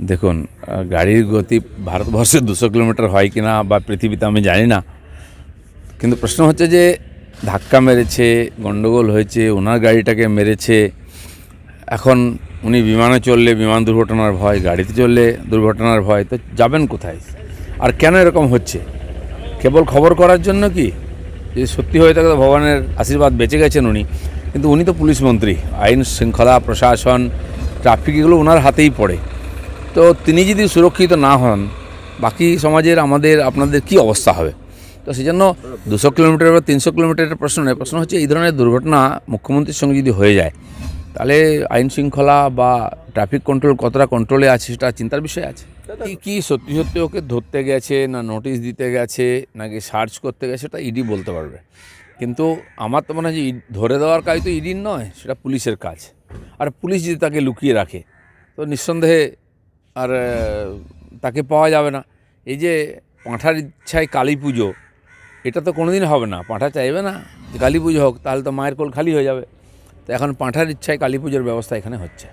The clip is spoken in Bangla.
দেখুন গাড়ির গতি ভারতবর্ষে দুশো কিলোমিটার হয় কি না বা পৃথিবীতে আমি জানি না। কিন্তু প্রশ্ন হচ্ছে যে, ধাক্কা মেরেছে, গন্ডগোল হয়েছে, ওনার গাড়িটাকে মেরেছে, এখন উনি বিমানে চললে বিমান দুর্ঘটনার ভয়, গাড়িতে চললে দুর্ঘটনার ভয়, তো যাবেন কোথায়? আর কেন এরকম হচ্ছে? কেবল খবর করার জন্য কি? যদি সত্যি হয়ে থাকে তো ভগবানের আশীর্বাদ বেঁচে গেছেন উনি। কিন্তু উনি তো পুলিশ মন্ত্রী, আইন শৃঙ্খলা, প্রশাসন, ট্রাফিক, এগুলো ওনার হাতেই পড়ে। তো তিনি যদি সুরক্ষিত না হন বাকি সমাজের আমাদের আপনাদের কি অবস্থা হবে? তো সেই জন্য দুশো কিলোমিটার বা তিনশো কিলোমিটারের প্রশ্ন নয় প্রশ্ন হচ্ছে এই ধরনের দুর্ঘটনা মুখ্যমন্ত্রীর সঙ্গে যদি হয়ে যায় তাহলে আইন শৃঙ্খলা বা ট্রাফিক কন্ট্রোল কতটা কন্ট্রোলে আছে সেটা চিন্তার বিষয় আছে? কি কি সত্যি সত্যি ওকে ধরতে গেছে না নোটিশ দিতে গেছে নাকি সার্চ করতে গেছে সেটা ইডি বলতে পারবে। কিন্তু আমার তো মনে হয় যে ই- ধরে দেওয়ার কাজ তো ইডির নয় সেটা পুলিশের কাজ। আর পুলিশ যদি তাকে লুকিয়ে রাখে তো নিঃসন্দেহে আর তাকে পাওয়া যাবে না। এই যে পাঁঠার ইচ্ছায় কালী পুজো, এটা তো কোনো দিন হবে না। পাঁঠা চাইবে না যে কালী পুজো হোক, তাহলে তো মায়ের কোল খালি হয়ে যাবে। তো এখন পাঁঠার ইচ্ছায় কালী পুজোর ব্যবস্থা এখানে হচ্ছে।